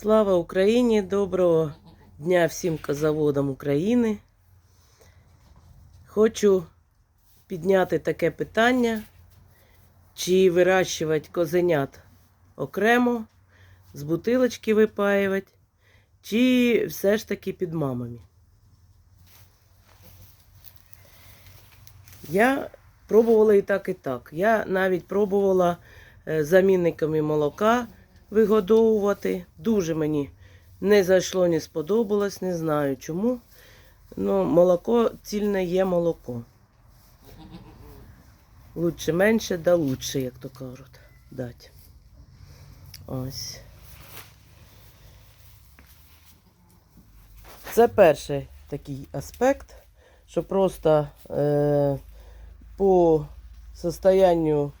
Слава Україні! Доброго дня всім козаводам України. Хочу підняти таке питання, чи вирощувати козенят окремо, з бутилочки випаювати, чи все ж таки під мамами. Я пробувала і так, і так. Я навіть пробувала е, замінниками молока вигодовувати. Дуже мені не зайшло, не сподобалось, не знаю чому. Ну, молоко цільне є молоко. Лучше менше, да лучше, як то кажуть, дать. Ось. Це перший такий аспект, що просто е, по состоянню,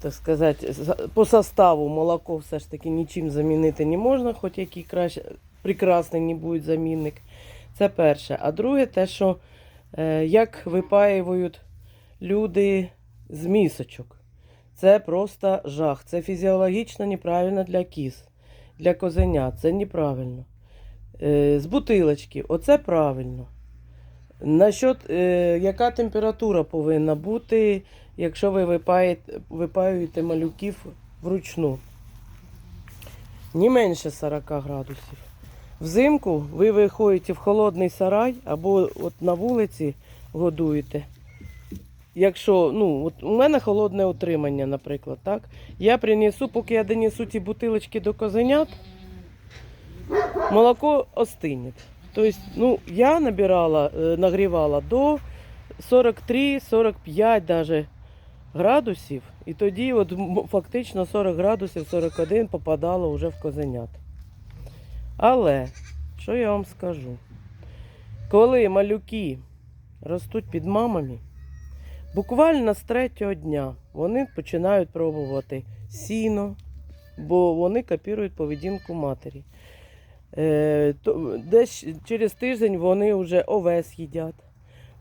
так сказати, по составу молоко все ж таки нічим замінити не можна, хоч який краще, прекрасний не буде замінник. Це перше. А друге, те, що е, як випаюють люди з місочок. Це просто жах. Це фізіологічно неправильно для кіз, для козенят. Це неправильно. Е, з бутилочки, оце правильно. Насчет, е, яка температура повинна бути, якщо ви випаєте, випаюєте малюків вручну? Не менше 40 градусів. Взимку ви виходите в холодний сарай або от на вулиці годуєте. Якщо, ну, от у мене холодне утримання, наприклад, так? Я принесу, поки я донесу ті бутилочки до козенят, молоко остине. Тобто, ну, я набирала, е, нагрівала до 43-45 даже градусів. І тоді от фактично 40 градусів, 41 попадало вже в козенят. Але, що я вам скажу? Коли малюки ростуть під мамами, буквально з третього дня вони починають пробувати сіно, бо вони копірують поведінку матері. Е, десь через тиждень вони вже овес їдять,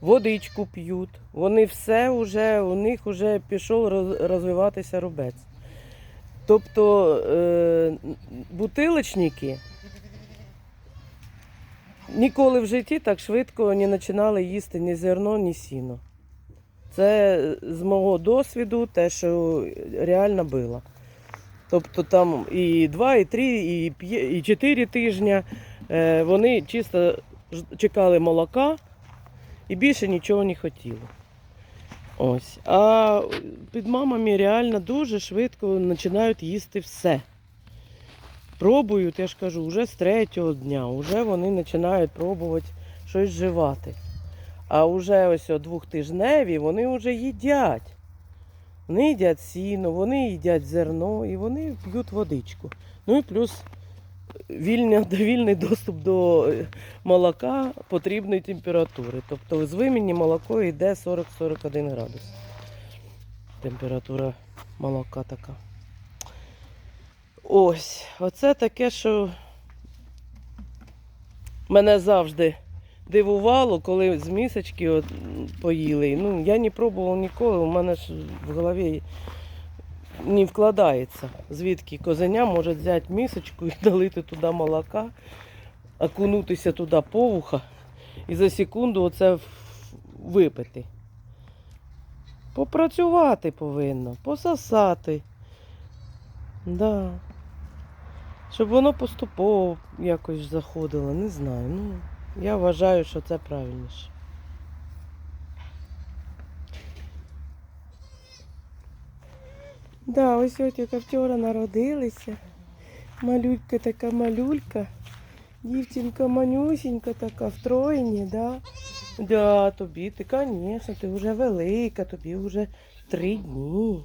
водичку п'ють. Вони все вже, у них вже пішов розвиватися рубець. Тобто е, бутилочники ніколи в житті так швидко не починали їсти ні зерно, ні сіно. Це з мого досвіду те, що реально було. Тобто там і 2, і 3, і 5, і 4 тижні е, вони чисто чекали молока і більше нічого не хотіли. Ось. А під мамами реально дуже швидко починають їсти все. Пробують, я ж кажу, вже з третього дня, вже вони починають пробувати щось живати. А вже ось о двохтижневі вони вже їдять. Вони їдять сіно, вони їдять зерно і вони п'ють водичку. Ну і плюс вільний, вільний доступ до е, молока потрібної температури. Тобто з вимені молоко йде 40-41 градус. Температура молока така. Ось, оце таке, що мене завжди дивувало, коли з місячки от, поїли. Ну, я не пробував ніколи, у мене ж в голові не вкладається, звідки козеня може взяти місочку і налити туди молока, окунутися туди по вуха і за секунду оце випити. Попрацювати повинно, пососати. Да. Щоб воно поступово якось заходило, не знаю. Ну, я вважаю, що це правильніше. Да, ось яка вчора народилися. Малюлька така малюлька. Дівчинка манюсінька така, втроєні, да? Да, тобі ти, звісно, ти вже велика, тобі вже три дні.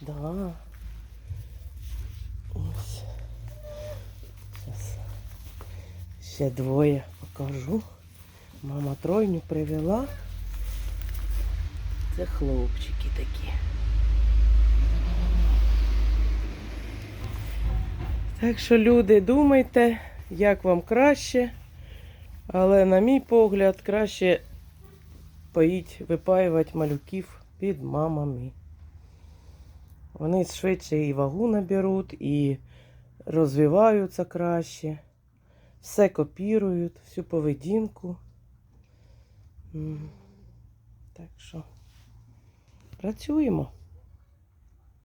Да. Ось. Ще двоє покажу. Мама тройню привела. Це хлопчики такі. Так що, люди, думайте, як вам краще. Але, на мій погляд, краще поїть, випаювати малюків під мамами. Вони швидше і вагу наберуть, і розвиваються краще, все копірують, всю поведінку. Так що працюємо.